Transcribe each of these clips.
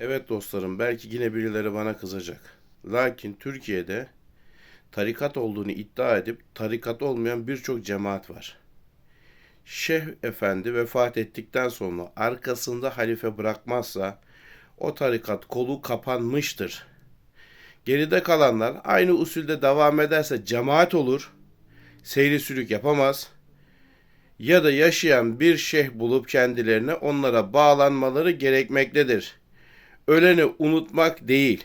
Evet dostlarım, belki yine birileri bana kızacak. Lakin Türkiye'de tarikat olduğunu iddia edip tarikat olmayan birçok cemaat var. Şeyh Efendi vefat ettikten sonra arkasında halife bırakmazsa o tarikat kolu kapanmıştır. Geride kalanlar aynı usulde devam ederse cemaat olur, seyri sülük yapamaz ya da yaşayan bir şeyh bulup kendilerine onlara bağlanmaları gerekmektedir öleni unutmak değil,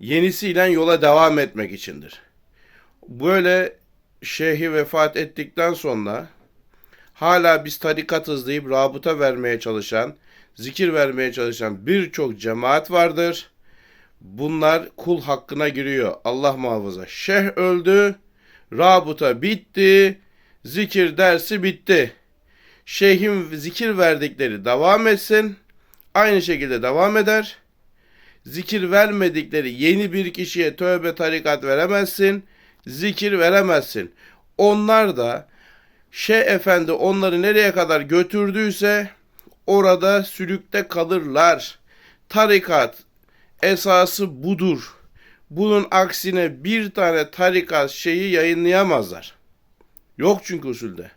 yenisiyle yola devam etmek içindir. Böyle şeyhi vefat ettikten sonra hala biz tarikatız deyip rabıta vermeye çalışan, zikir vermeye çalışan birçok cemaat vardır. Bunlar kul hakkına giriyor. Allah muhafaza. Şeyh öldü, rabıta bitti, zikir dersi bitti. Şeyhin zikir verdikleri devam etsin aynı şekilde devam eder. Zikir vermedikleri yeni bir kişiye tövbe tarikat veremezsin, zikir veremezsin. Onlar da Şeyh Efendi onları nereye kadar götürdüyse orada sülükte kalırlar. Tarikat esası budur. Bunun aksine bir tane tarikat şeyi yayınlayamazlar. Yok çünkü usulde.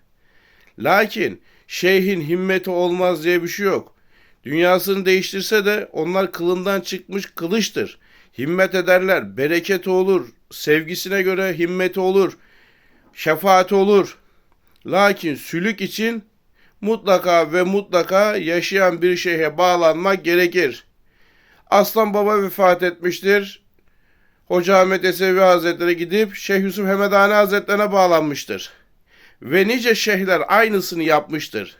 Lakin şeyhin himmeti olmaz diye bir şey yok. Dünyasını değiştirse de onlar kılından çıkmış kılıçtır. Himmet ederler, bereketi olur, sevgisine göre himmeti olur, şefaati olur. Lakin sülük için mutlaka ve mutlaka yaşayan bir şeyhe bağlanmak gerekir. Aslan Baba vefat etmiştir. Hoca Ahmet Esevi Hazretleri gidip Şeyh Yusuf Hemedani Hazretlerine bağlanmıştır. Ve nice şeyhler aynısını yapmıştır.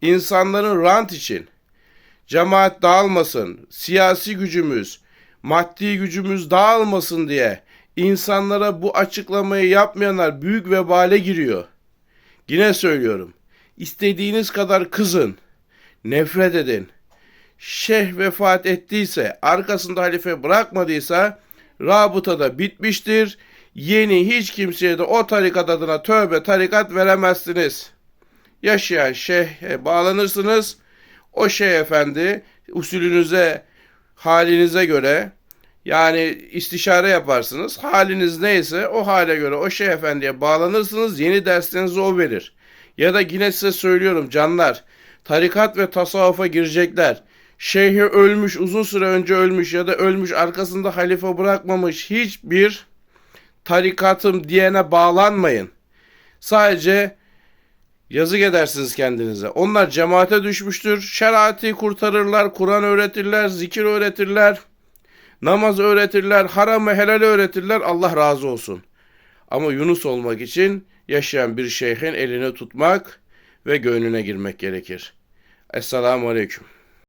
İnsanların rant için, cemaat dağılmasın, siyasi gücümüz, maddi gücümüz dağılmasın diye insanlara bu açıklamayı yapmayanlar büyük vebale giriyor. Yine söylüyorum. İstediğiniz kadar kızın, nefret edin. Şeyh vefat ettiyse, arkasında halife bırakmadıysa rabıta da bitmiştir. Yeni hiç kimseye de o tarikat adına tövbe tarikat veremezsiniz. Yaşayan şeyhe bağlanırsınız. O şey efendi usulünüze, halinize göre yani istişare yaparsınız. Haliniz neyse o hale göre o şey efendiye bağlanırsınız. Yeni derslerinizi o verir. Ya da yine size söylüyorum canlar. Tarikat ve tasavvufa girecekler. Şeyhi ölmüş, uzun süre önce ölmüş ya da ölmüş arkasında halife bırakmamış hiçbir tarikatım diyene bağlanmayın. Sadece Yazık edersiniz kendinize. Onlar cemaate düşmüştür. Şerati kurtarırlar, Kur'an öğretirler, zikir öğretirler, namaz öğretirler, haramı helal öğretirler. Allah razı olsun. Ama Yunus olmak için yaşayan bir şeyhin elini tutmak ve gönlüne girmek gerekir. Esselamu Aleyküm.